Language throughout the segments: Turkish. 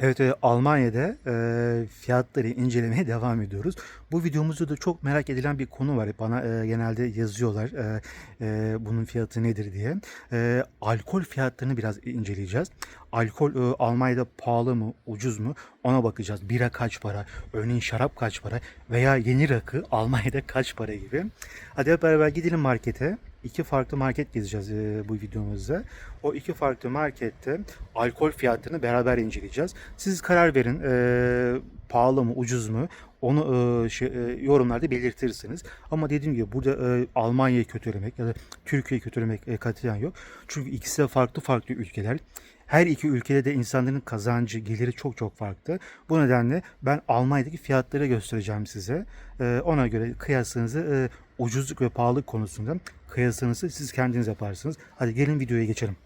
Evet, eee, Almanya'da eee, fiyatları incelemeye devam ediyoruz. Bu videomuzda da çok merak edilen bir konu var. Bana eee, genelde yazıyorlar eee, eee, bunun fiyatı nedir diye. Eee, alkol fiyatlarını biraz inceleyeceğiz. Alkol eee, Almanya'da pahalı mı, ucuz mu ona bakacağız. Bira kaç para, örneğin şarap kaç para veya yeni rakı Almanya'da kaç para gibi. Hadi hep beraber gidelim markete. İki farklı market gezeceğiz eee, bu videomuzda. O iki farklı markette alkol fiyatlarını beraber inceleyeceğiz. Siz karar verin eee, pahalı mı ucuz mu onu eee, şey, eee, yorumlarda belirtirsiniz. Ama dediğim gibi burada eee, Almanya'yı kötülemek ya da Türkiye'yi kötülemek eee, katiyen yok. Çünkü ikisi de farklı farklı ülkeler. Her iki ülkede de insanların kazancı, geliri çok çok farklı. Bu nedenle ben Almanya'daki fiyatları göstereceğim size. Eee, ona göre kıyasınızı eee, ucuzluk ve pahalılık konusunda kıyasınızı siz kendiniz yaparsınız. Hadi gelin videoya geçelim.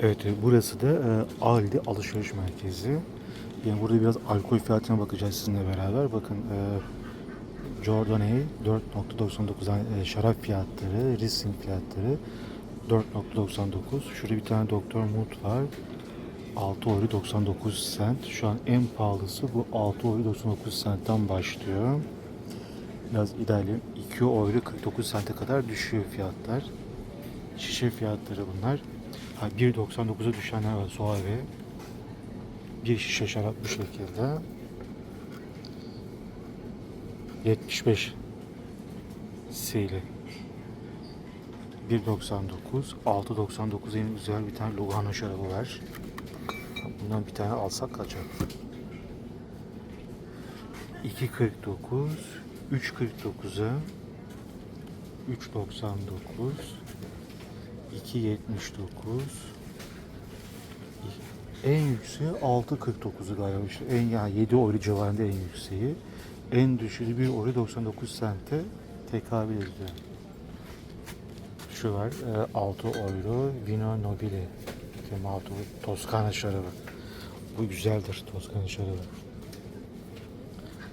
Evet, e, burası da e, Aldi alışveriş merkezi. Yani burada biraz alkol fiyatına bakacağız sizinle beraber. Bakın e, Jordaney 4.99 yani, e, şarap fiyatları, Riesling fiyatları 4.99. Şurada bir tane Doktor Mut var. 6 euro 99 cent. Şu an en pahalısı bu 6 euro 99 cent'ten başlıyor. Biraz ilerleyelim. 2 euro 49 cent'e kadar düşüyor fiyatlar. Şişe fiyatları bunlar. Ha, 1.99'a düşenler var Suave. Bir şişe şarap bu şekilde. 75 sili. 1.99 6.99 en güzel bir tane Lugano şarabı var. Bundan bir tane alsak kaçar? 2.49 3.49'a 3.99 2.79 en yükseği 6.49'u galiba işte en yani 7 euro civarında en yükseği en düşüğü 1 euro 99 sente tekabül ediyor. Şu var e, 6 euro Vino Nobile Temato Toskana şarabı. Bu güzeldir Toskana şarabı.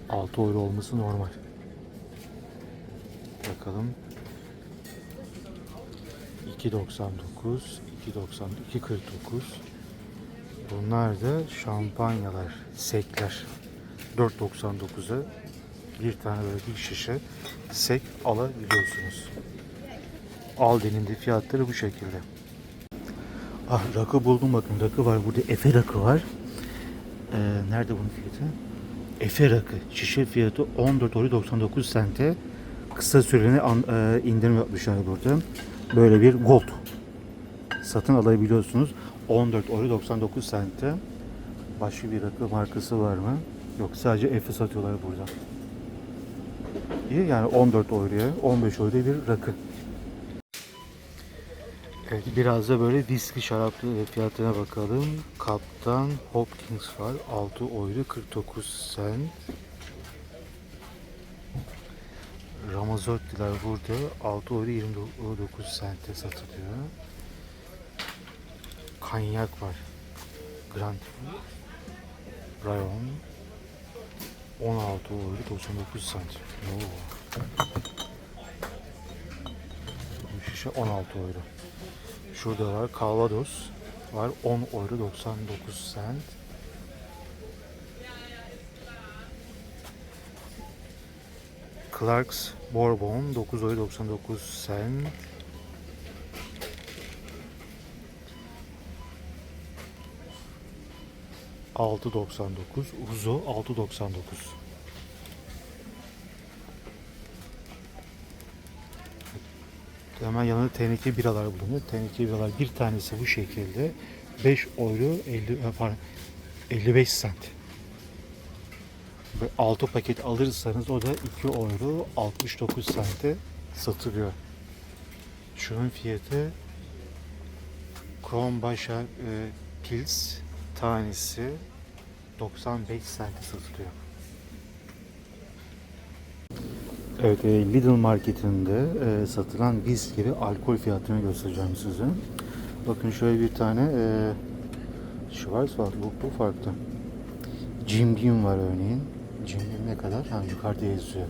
6 euro olması normal. Bakalım 2.99 2.90 2.49 Bunlar da şampanyalar, sekler. 4.99'a bir tane böyle bir şişe sek alabiliyorsunuz. Aldi'nin de fiyatları bu şekilde. Ah rakı buldum bakın rakı var burada Efe rakı var. Ee, nerede bunun fiyatı? Efe rakı şişe fiyatı 14 euro 99 sente. Kısa süreli e, indirim yapmışlar burada. Böyle bir gold satın alabiliyorsunuz. 14 euro 99 sente. Başka bir rakı markası var mı? Yok sadece Efe satıyorlar burada. İyi yani 14 euroya 15 euroya bir rakı. Evet biraz da böyle viski şarap fiyatına bakalım. Kaptan Hopkins var. 6 euro 49 cent. Ramazotti'ler burada 6 euro 29 sente satılıyor. Kanyak var. Grand Rayon 16 euro 99 cent. Oo. Bu şişe 16 euro. Şurada var Calvados var 10 euro 99 cent. Clark's Bourbon 9 euro 99 cent. ...6.99... ...Uzo 6.99... Hemen yanında teneke biralar bulunuyor. Teneke biralar bir tanesi bu şekilde 5 euro 50 e, pardon 55 cent. Ve 6 paket alırsanız o da 2 euro 69 sente satılıyor. Şunun fiyatı Kronbacher e, Pils tanesi 95 sente satılıyor. Evet, e, Lidl marketinde e, satılan viski ve alkol fiyatını göstereceğim size. Bakın şöyle bir tane e, Schwarz var. Bu, bu farklı. Jim Beam var örneğin. Jim Beam ne kadar? Ha, yukarıda yazıyor.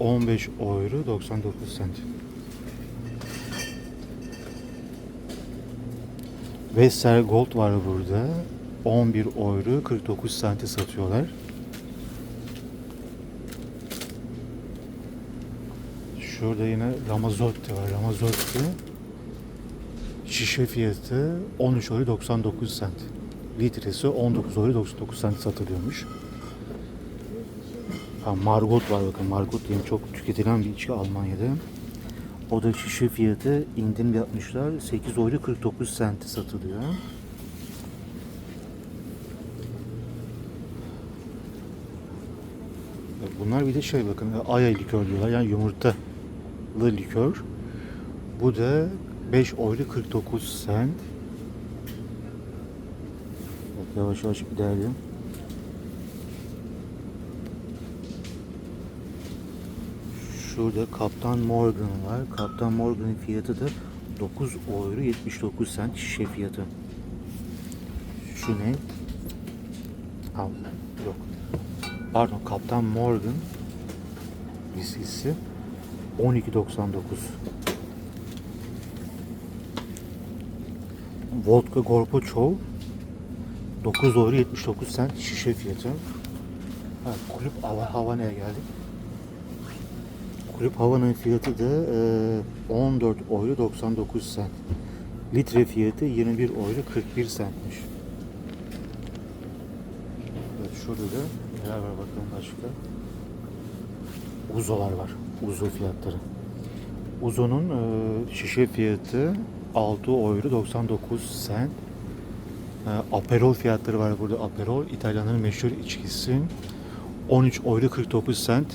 15 euro 99 cent. Vestel Gold var burada. 11 euro 49 sente satıyorlar. Şurada yine Ramazotti var. Ramazotti şişe fiyatı 13 euro 99 sent. Litresi 19 euro 99 sent satılıyormuş. Ha, Margot var bakın. Margot diye çok tüketilen bir içki Almanya'da. O da şişe fiyatı indirim yapmışlar. 8 euro 49 sente satılıyor. Bunlar bir de şey bakın aya likör diyorlar yani yumurtalı likör. Bu da 5 euro 49 sent. Bak yavaş yavaş ilerleyelim. Şurada Kaptan Morgan var. Kaptan Morgan'ın fiyatı da 9 euro 79 sent şişe fiyatı. Şu ne? Al, yok. Pardon Kaptan Morgan viskisi 12.99 Vodka Gorbaçov 9 euro 79 sent şişe fiyatı. Ha, kulüp Hava Havana'ya geldik. Kulüp Havana'nın fiyatı da e, 14 euro 99 sent. Litre fiyatı 21 euro 41 centmiş. Evet şurada da neler var bakalım başka. Uzolar var. Uzo fiyatları. Uzo'nun e, şişe fiyatı 6 euro 99 cent. E, Aperol fiyatları var burada. Aperol İtalyanların meşhur içkisi. 13 euro 49 cent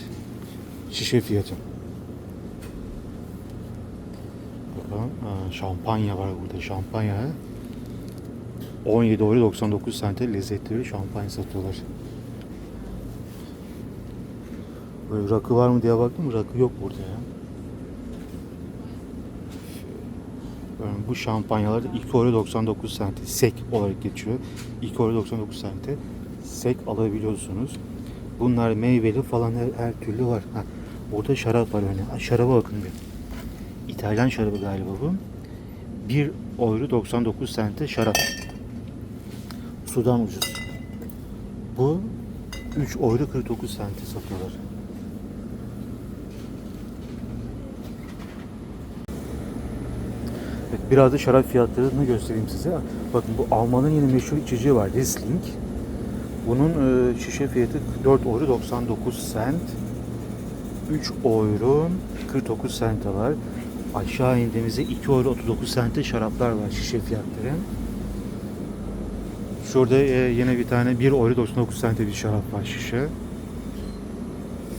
şişe fiyatı. Bakalım. e, şampanya var burada. Şampanya 17 euro 99 sente lezzetli şampanya satıyorlar. Böyle rakı var mı diye baktım. Rakı yok burada ya. Böyle bu şampanyalar da 2 euro 99 sente sek olarak geçiyor. 2 euro 99 sente sek alabiliyorsunuz. Bunlar meyveli falan her, her türlü var. Ha, burada şarap var. Ha, şaraba bakın bir. İtalyan şarabı galiba bu. 1 euro 99 sente şarap. Sudan ucuz. Bu 3 euro 49 sente satıyorlar. Evet, biraz da şarap fiyatlarını göstereyim size. Bakın bu Alman'ın yine meşhur içeceği var. Riesling. Bunun e, şişe fiyatı 4 euro 99 cent. 3 euro 49 cent var. Aşağı indiğimizde 2 euro 39 cente şaraplar var şişe fiyatları. Şurada e, yine bir tane 1 euro 99 cente bir şarap var şişe.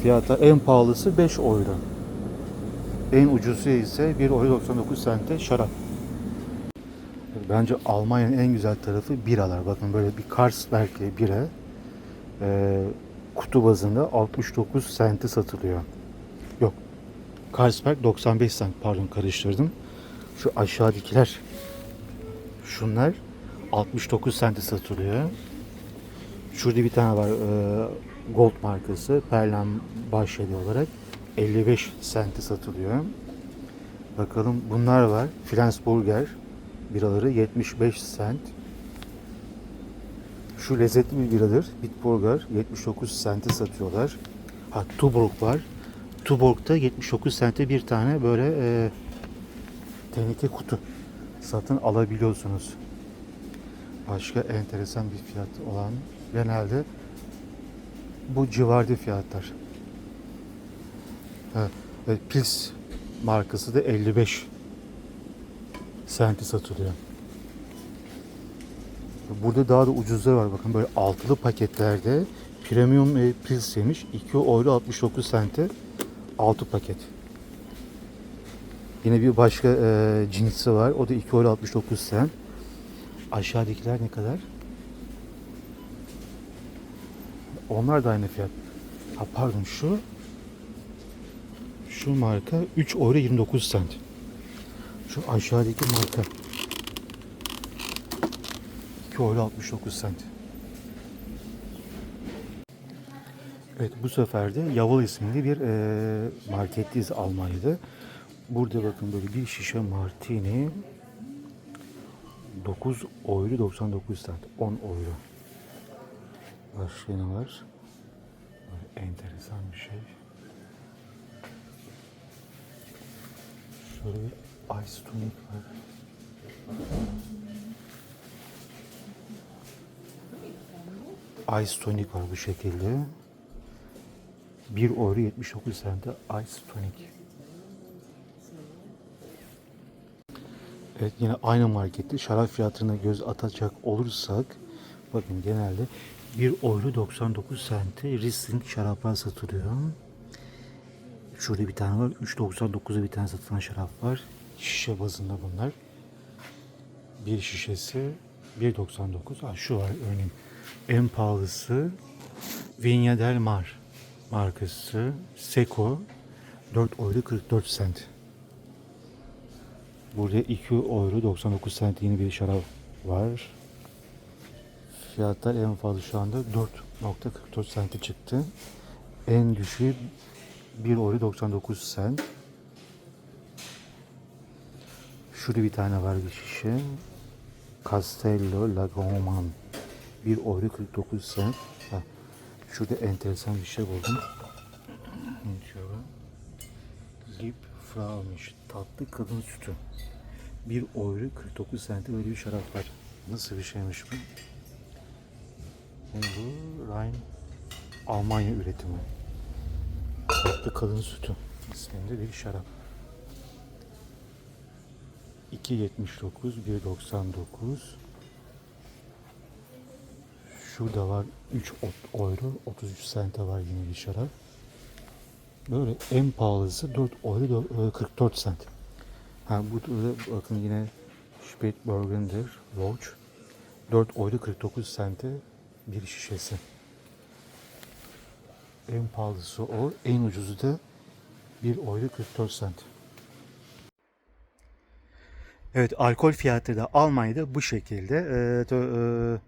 Fiyata en pahalısı 5 euro. En ucuzu ise 1 euro 99 cente şarap. Bence Almanya'nın en güzel tarafı biralar. Bakın böyle bir Carlsberg'li bira e, kutu bazında 69 sente satılıyor. Yok. Carlsberg 95 cent pardon karıştırdım. Şu aşağıdakiler şunlar 69 sente satılıyor. Şurada bir tane var e, Gold markası Perlen Başyeli olarak 55 sente satılıyor. Bakalım bunlar var. Flensburger biraları 75 sent. Şu lezzetli bir biradır. Bitburger 79 sente satıyorlar. Ha Tuborg var. Tuborg'da 79 sente bir tane böyle e, teneke kutu satın alabiliyorsunuz. Başka enteresan bir fiyat olan genelde bu civarda fiyatlar. Ha, e, Pils markası da 55 senti satılıyor. Burada daha da ucuzlar var. Bakın böyle altılı paketlerde premium e, pils yemiş. 2 euro 69 sente 6 paket. Yine bir başka e, cinsi var. O da 2 euro 69 sent. Aşağıdakiler ne kadar? Onlar da aynı fiyat. Ha pardon şu şu marka 3 euro 29 sent. Şu aşağıdaki marka 2 euro 69 sent. Evet bu sefer de Yaval isimli bir e, marketteyiz Almanya'da. Burada bakın böyle bir şişe martini 9 euro 99 cent. 10 euro. Başka ne var? Böyle enteresan bir şey. Şöyle ice tonic var. Ice tonic var bu şekilde. 1 euro 79 cent'e ice tonic. Evet yine aynı markette şarap fiyatına göz atacak olursak bakın genelde 1 euro 99 cent'e Riesling şaraplar satılıyor. Şurada bir tane var. 3.99'a bir tane satılan şarap var. Şişe bazında bunlar. Bir şişesi 1.99. Ha, şu var örneğin. En pahalısı Vigna del Mar markası Seco 4 euro 44 cent. Burada 2 euro 99 cent yeni bir şarap var. Fiyatlar en fazla şu anda 4.44 cente çıktı. En düşüğü 1 euro 99 cent. Şurada bir tane var bir şişe. Castello Lagoman. 1 euro 49 cent. Ha, şurada enteresan bir şey buldum. Şöyle. Lip Fraumiş. Tatlı kadın sütü. 1 euro 49 cente böyle bir şarap var. Nasıl bir şeymiş bu? Ne bu? Rhein Almanya üretimi. Tatlı kadın sütü isminde bir şarap. 2.79, 1.99. Şurada var 3 euro, 33 sente var yine bir şarap. Böyle en pahalısı 4 euro 44 sent. Ha bu da bakın yine Spätburgunder Roach 4 euro 49 sente bir şişesi. En pahalısı o, en ucuzu da 1 euro 44 sent. Evet, alkol fiyatı da Almanya'da bu şekilde. Ee, e,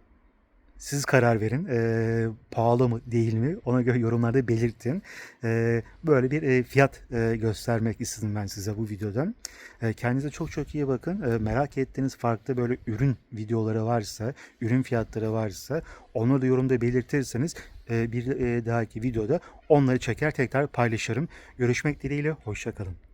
siz karar verin. Ee, pahalı mı değil mi? Ona göre yorumlarda belirtin. Ee, böyle bir e, fiyat e, göstermek istedim ben size bu videodan. Ee, kendinize çok çok iyi bakın. Ee, merak ettiğiniz farklı böyle ürün videoları varsa, ürün fiyatları varsa onları da yorumda belirtirseniz e, bir e, dahaki videoda onları çeker tekrar paylaşırım. Görüşmek dileğiyle. Hoşçakalın.